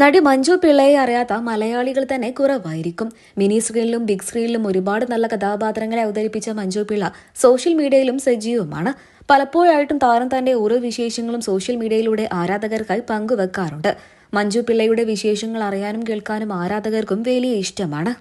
നടി മഞ്ജു പിള്ളയെ അറിയാത്ത മലയാളികൾ തന്നെ കുറവായിരിക്കും. മിനി സ്ക്രീനിലും ബിഗ് സ്ക്രീനിലും ഒരുപാട് നല്ല കഥാപാത്രങ്ങളെ അവതരിപ്പിച്ച മഞ്ജു പിള്ള സോഷ്യൽ മീഡിയയിലും സജീവമാണ്. പലപ്പോഴായിട്ടും താരം തന്റെ ഓരോ വിശേഷങ്ങളും സോഷ്യൽ മീഡിയയിലൂടെ ആരാധകർക്കായി പങ്കുവെക്കാറുണ്ട്. മഞ്ജു പിള്ളയുടെ വിശേഷങ്ങൾ അറിയാനും കേൾക്കാനും ആരാധകർക്കും വലിയ ഇഷ്ടമാണ്.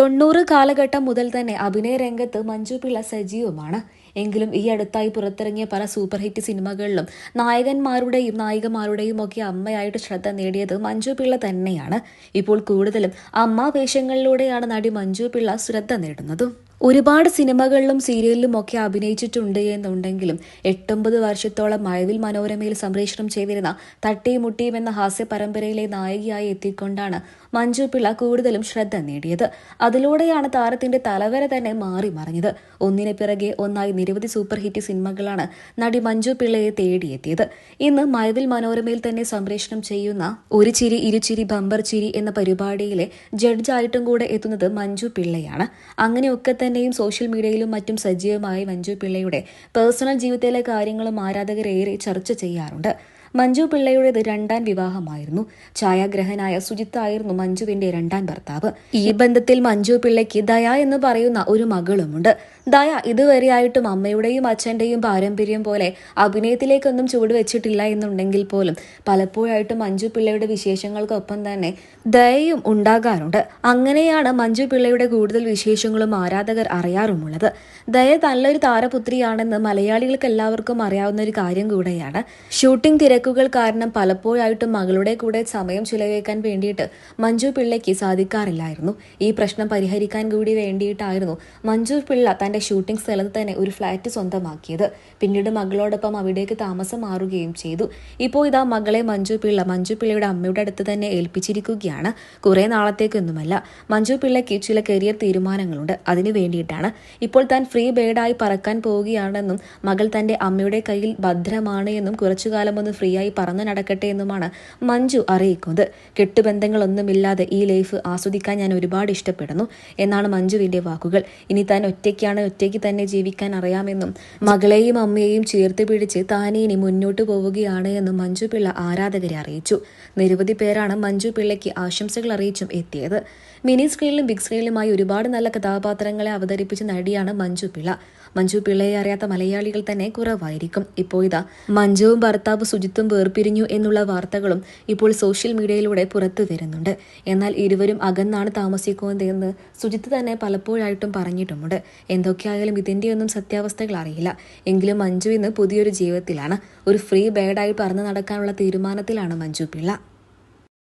തൊണ്ണൂറ് കാലഘട്ടം മുതൽ തന്നെ അഭിനയ രംഗത്ത് മഞ്ജു പിള്ള സജീവമാണ്. എങ്കിലും ഈ അടുത്തായി പുറത്തിറങ്ങിയ പല സൂപ്പർ ഹിറ്റ് സിനിമകളിലും നായകന്മാരുടെയും നായികമാരുടെയും ഒക്കെ അമ്മയായിട്ട് ശ്രദ്ധ നേടിയത് മഞ്ജു പിള്ള തന്നെയാണ്. ഇപ്പോൾ കൂടുതലും അമ്മ വേഷങ്ങളിലൂടെയാണ് നടി മഞ്ജു പിള്ള ശ്രദ്ധ നേടുന്നതും. ഒരുപാട് സിനിമകളിലും സീരിയലിലും ഒക്കെ അഭിനയിച്ചിട്ടുണ്ട് എന്നുണ്ടെങ്കിലും എട്ടൊമ്പത് വർഷത്തോളം മഴവിൽ മനോരമയിൽ സംപ്രേഷണം ചെയ്തിരുന്ന തട്ടിയും മുട്ടിയും എന്ന ഹാസ്യ പരമ്പരയിലെ നായികയായി എത്തിക്കൊണ്ടാണ് മഞ്ജു പിള്ള കൂടുതലും ശ്രദ്ധ നേടിയത്. അതിലൂടെയാണ് താരത്തിന്റെ തലവര തന്നെ മാറി മറിഞ്ഞത്. ഒന്നിനെ പിറകെ ഒന്നായി നിരവധി സൂപ്പർ ഹിറ്റ് സിനിമകളാണ് നടി മഞ്ജു പിള്ളയെ തേടിയെത്തിയത്. ഇന്ന് മഴവിൽ മനോരമയിൽ തന്നെ സംപ്രേഷണം ചെയ്യുന്ന ഒരു ചിരി ഇരുചിരി ബമ്പർ ചിരി എന്ന പരിപാടിയിലെ ജഡ്ജായിട്ടും കൂടെ എത്തുന്നത് മഞ്ജു പിള്ളയാണ്. അങ്ങനെയൊക്കെ തന്നെയും സോഷ്യൽ മീഡിയയിലും മറ്റും സജീവമായി മഞ്ജു പിള്ളയുടെ പേഴ്സണൽ ജീവിതത്തിലെ കാര്യങ്ങളും ആരാധകരേറെ ചർച്ച ചെയ്യാറുണ്ട്. മഞ്ജു പിള്ളയുടേത് രണ്ടാം വിവാഹമായിരുന്നു. ഛായാഗ്രഹനായ സുജിത്തായിരുന്നു മഞ്ജുവിന്റെ രണ്ടാം ഭർത്താവ്. ഈ ബന്ധത്തിൽ മഞ്ജു പിള്ളയ്ക്ക് ദയ എന്ന് പറയുന്ന ഒരു മകളുമുണ്ട്. ദയ ഇതുവരെയായിട്ടും അമ്മയുടെയും അച്ഛന്റെയും പാരമ്പര്യം പോലെ അഭിനയത്തിലേക്കൊന്നും ചുവടുവെച്ചിട്ടില്ല എന്നുണ്ടെങ്കിൽ പോലും പലപ്പോഴായിട്ടും മഞ്ജു പിള്ളയുടെ വിശേഷങ്ങൾക്കൊപ്പം തന്നെ ദയയും ഉണ്ടാകാറുണ്ട്. അങ്ങനെയാണ് മഞ്ജു പിള്ളയുടെ കൂടുതൽ വിശേഷങ്ങളും ആരാധകർ അറിയാറുമുള്ളത്. ദയ നല്ലൊരു താരപുത്രിയാണെന്ന് മലയാളികൾക്ക് എല്ലാവർക്കും അറിയാവുന്ന ഒരു കാര്യം കൂടെയാണ്. ഷൂട്ടിംഗ് തിരക്കുകൾ കാരണം പലപ്പോഴായിട്ടും മകളുടെ കൂടെ സമയം ചിലവഴിക്കാൻ വേണ്ടിയിട്ട് മഞ്ജു പിള്ളയ്ക്ക് സാധിക്കാറില്ലായിരുന്നു. ഈ പ്രശ്നം പരിഹരിക്കാൻ കൂടി വേണ്ടിയിട്ടായിരുന്നു മഞ്ജു പിള്ള തന്റെ ഷൂട്ടിംഗ് സ്ഥലത്ത് തന്നെ ഒരു ഫ്ലാറ്റ് സ്വന്തമാക്കിയത്. പിന്നീട് മകളോടൊപ്പം അവിടേക്ക് താമസം മാറുകയും ചെയ്തു. ഇപ്പോൾ ഇതാ മകളെ മഞ്ജു പിള്ള മഞ്ജു പിള്ളയുടെ അമ്മയുടെ അടുത്ത് തന്നെ ഏൽപ്പിച്ചിരിക്കുകയാണ്. കുറേ നാളത്തേക്കൊന്നുമല്ല മഞ്ജു പിള്ളയ്ക്ക് ചില കരിയർ തീരുമാനങ്ങളുണ്ട്. അതിനു വേണ്ടിയിട്ടാണ്. ഇപ്പോൾ താൻ ഫ്രീ ബേഡായി പറക്കാൻ പോവുകയാണെന്നും മകൾ തന്റെ അമ്മയുടെ കയ്യിൽ ഭദ്രമാണ് എന്നും കുറച്ചുകാലം ഒന്ന് ഫ്രീ ആയി പറന്നു നടക്കട്ടെ എന്നുമാണ് മഞ്ജു അറിയിക്കുന്നത്. കെട്ടുബന്ധങ്ങളൊന്നുമില്ലാതെ ഈ ലൈഫ് ആസ്വദിക്കാൻ ഞാൻ ഒരുപാട് ഇഷ്ടപ്പെടുന്നു. എന്നാണ് മഞ്ജുവിന്റെ വാക്കുകൾ. ഇനി താൻ ഒറ്റയ്ക്കാണ് ഒറ്റയ്ക്ക് തന്നെ ജീവിക്കാൻ അറിയാമെന്നും മകളെയും അമ്മയെയും ചേർത്ത് പിടിച്ച് താനേ ഇനി മുന്നോട്ട് പോവുകയാണ് എന്നും മഞ്ജു പിള്ള ആരാധകരെ അറിയിച്ചു. നിരവധി പേരാണ് മഞ്ജു പിള്ളയ്ക്ക് ആശംസകൾ അറിയിച്ചും എത്തിയത്. മിനി സ്ക്രീനിലും ബിഗ് സ്ക്രീനിലുമായി ഒരുപാട് നല്ല കഥാപാത്രങ്ങളെ അവതരിപ്പിച്ച നടിയാണ് മഞ്ജു പിള്ള. മഞ്ജു പിള്ളയെ അറിയാത്ത മലയാളികൾ തന്നെ കുറവായിരിക്കും. ഇപ്പോൾ ഇതാ മഞ്ജുവും ഭർത്താവ് സുജിത്തും വേർപിരിഞ്ഞു എന്നുള്ള വാർത്തകളും ഇപ്പോൾ സോഷ്യൽ മീഡിയയിലൂടെ പുറത്തു വരുന്നുണ്ട്. എന്നാൽ ഇരുവരും അകന്നാണ് താമസിക്കുന്നതെന്ന് സുജിത്ത് തന്നെ പലപ്പോഴായിട്ടും പറഞ്ഞിട്ടുമുണ്ട്. എന്തൊക്കെയായാലും ഇതിന്റെയൊന്നും സത്യാവസ്ഥകൾ അറിയില്ല. എങ്കിലും മഞ്ജു ഇന്ന് പുതിയൊരു ജീവിതത്തിലാണ്. ഒരു ഫ്രീ ബേഡായി പറഞ്ഞു നടക്കാനുള്ള തീരുമാനത്തിലാണ് മഞ്ജു പിള്ള.